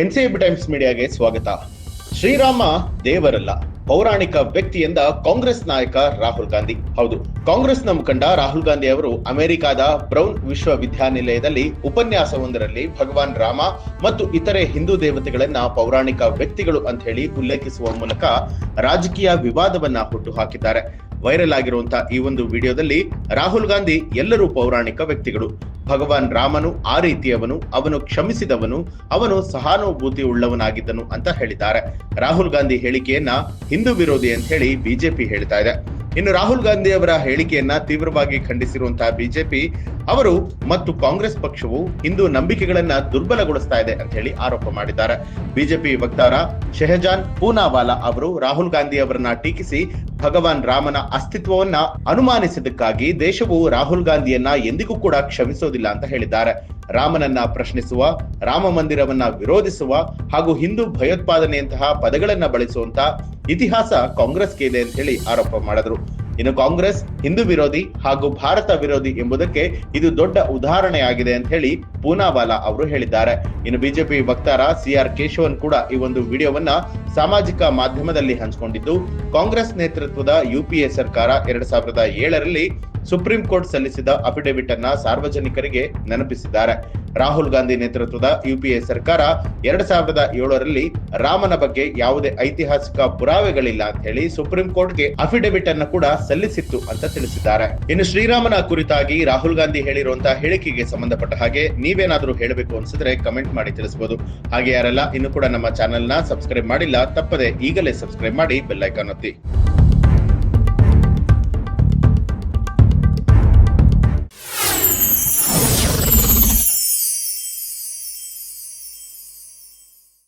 NCB times ಮೀಡಿಯಾಗೆ ಸ್ವಾಗತ. ಶ್ರೀರಾಮ ದೇವರಲ್ಲ, ಪೌರಾಣಿಕ ವ್ಯಕ್ತಿ ಎಂದ ಕಾಂಗ್ರೆಸ್ ನಾಯಕ ರಾಹುಲ್ ಗಾಂಧಿ. ಹೌದು, ಕಾಂಗ್ರೆಸ್ನ ಮುಖಂಡ ರಾಹುಲ್ ಗಾಂಧಿ ಅವರು ಅಮೆರಿಕಾದ ಬ್ರೌನ್ ವಿಶ್ವವಿದ್ಯಾನಿಲಯದಲ್ಲಿ ಉಪನ್ಯಾಸವೊಂದರಲ್ಲಿ ಭಗವಾನ್ ರಾಮ ಮತ್ತು ಇತರೆ ಹಿಂದೂ ದೇವತೆಗಳನ್ನ ಪೌರಾಣಿಕ ವ್ಯಕ್ತಿಗಳು ಅಂತ ಹೇಳಿ ಉಲ್ಲೇಖಿಸುವ ಮೂಲಕ ರಾಜಕೀಯ ವಿವಾದವನ್ನ ಹುಟ್ಟುಹಾಕಿದ್ದಾರೆ. ವೈರಲ್ ಆಗಿರುವಂತಹ ಈ ಒಂದು ವಿಡಿಯೋದಲ್ಲಿ ರಾಹುಲ್ ಗಾಂಧಿ ಎಲ್ಲರೂ ಪೌರಾಣಿಕ ವ್ಯಕ್ತಿಗಳು. ಭಗವಾನ್ ರಾಮನು ಆ ರೀತಿಯವನು, ಅವನು ಕ್ಷಮಿಸಿದವನು, ಅವನು ಸಹಾನುಭೂತಿ ಉಳ್ಳವನಾಗಿದ್ದನು ಅಂತ ಹೇಳಿದ್ದಾರೆ. ರಾಹುಲ್ ಗಾಂಧಿ ಹೇಳಿಕೆಯನ್ನ ಹಿಂದೂ ವಿರೋಧಿ ಅಂತ ಹೇಳಿ ಬಿಜೆಪಿ ಹೇಳ್ತಾ ಇದೆ. ಇನ್ನು ರಾಹುಲ್ ಗಾಂಧಿ ಅವರ ಹೇಳಿಕೆಯನ್ನ ತೀವ್ರವಾಗಿ ಖಂಡಿಸಿರುವಂತಹ ಬಿಜೆಪಿ, ಅವರು ಮತ್ತು ಕಾಂಗ್ರೆಸ್ ಪಕ್ಷವು ಹಿಂದೂ ನಂಬಿಕೆಗಳನ್ನ ದುರ್ಬಲಗೊಳಿಸ್ತಾ ಇದೆ ಅಂತ ಹೇಳಿ ಆರೋಪ ಮಾಡಿದ್ದಾರೆ. ಬಿಜೆಪಿ ವಕ್ತಾರ ಶೆಹಜಾನ್ ಪೂನಾವಾಲಾ ಅವರು ರಾಹುಲ್ ಗಾಂಧಿ ಅವರನ್ನ ಟೀಕಿಸಿ ಭಗವಾನ್ ರಾಮನ ಅಸ್ತಿತ್ವವನ್ನ ಅನುಮಾನಿಸಿದ್ದಕ್ಕಾಗಿ ದೇಶವು ರಾಹುಲ್ ಗಾಂಧಿಯನ್ನ ಎಂದಿಗೂ ಕೂಡ ಕ್ಷಮಿಸೋದಿಲ್ಲ ಅಂತ ಹೇಳಿದ್ದಾರೆ. ರಾಮನನ್ನ ಪ್ರಶ್ನಿಸುವ, ರಾಮ ಮಂದಿರವನ್ನ ವಿರೋಧಿಸುವ ಹಾಗೂ ಹಿಂದೂ ಭಯೋತ್ಪಾದನೆಯಂತಹ ಪದಗಳನ್ನ ಬಳಸುವಂತ ಇತಿಹಾಸ ಕಾಂಗ್ರೆಸ್ಗೆ ಇದೆ ಅಂತ ಹೇಳಿ ಆರೋಪ ಮಾಡಿದ್ರು. ಇನ್ನು ಕಾಂಗ್ರೆಸ್, ಹಿಂದೂ ವಿರೋಧಿ ಹಾಗೂ ಭಾರತ ವಿರೋಧಿ ಎಂಬುದಕ್ಕೆ ಇದು ದೊಡ್ಡ ಉದಾಹರಣೆಯಾಗಿದೆ ಅಂತ ಹೇಳಿ ಪೂನಾವಾಲಾ ಅವರು ಹೇಳಿದ್ದಾರೆ. ಇನ್ನು ಬಿಜೆಪಿ ವಕ್ತಾರ ಸಿಆರ್ ಕೇಶವನ್ ಕೂಡ ಈ ಒಂದು ವಿಡಿಯೋವನ್ನ ಸಾಮಾಜಿಕ ಮಾಧ್ಯಮದಲ್ಲಿ ಹಂಚಿಕೊಂಡಿದ್ದು, ಕಾಂಗ್ರೆಸ್ ನೇತೃತ್ವದ ಯುಪಿಎ ಸರ್ಕಾರ ಎರಡ್ ಸಾವಿರದ ಏಳರಲ್ಲಿ ಸುಪ್ರೀಂ ಕೋರ್ಟ್ ಸಲ್ಲಿಸಿದ ಅಫಿಡವಿಟ್ ಅನ್ನ ಸಾರ್ವಜನಿಕರಿಗೆ ನೆನಪಿಸಿದ್ದಾರೆ. ರಾಹುಲ್ ಗಾಂಧಿ ನೇತೃತ್ವದ ಯುಪಿಎ ಸರ್ಕಾರ ಎರಡ್ ಸಾವಿರದ ಏಳರಲ್ಲಿ ರಾಮನ ಬಗ್ಗೆ ಯಾವುದೇ ಐತಿಹಾಸಿಕ ಪುರಾವೆಗಳಿಲ್ಲ ಅಂತ ಹೇಳಿ ಸುಪ್ರೀಂ ಕೋರ್ಟ್ಗೆ ಅಫಿಡವಿಟ್ ಅನ್ನ ಕೂಡ ಸಲ್ಲಿಸಿತ್ತು ಅಂತ ತಿಳಿಸಿದ್ದಾರೆ. ಇನ್ನು ಶ್ರೀರಾಮನ ಕುರಿತಾಗಿ ರಾಹುಲ್ ಗಾಂಧಿ ಹೇಳಿರುವಂತಹ ಹೇಳಿಕೆಗೆ ಸಂಬಂಧಪಟ್ಟ ಹಾಗೆ ನೀವೇನಾದ್ರೂ ಹೇಳಬೇಕು ಅನ್ಸಿದ್ರೆ ಕಮೆಂಟ್ ಮಾಡಿ ತಿಳಿಸಬಹುದು ಹಾಗೆ ಯಾರೆಲ್ಲ ಇನ್ನು ಕೂಡ ನಮ್ಮ ಚಾನೆಲ್ನ ಸಬ್ಸ್ಕ್ರೈಬ್ ಮಾಡಿಲ್ಲ, ತಪ್ಪದೆ ಈಗಲೇ ಸಬ್ಸ್ಕ್ರೈಬ್ ಮಾಡಿ ಬೆಲ್ ಐಕಾನ್ ಒತ್ತಿ.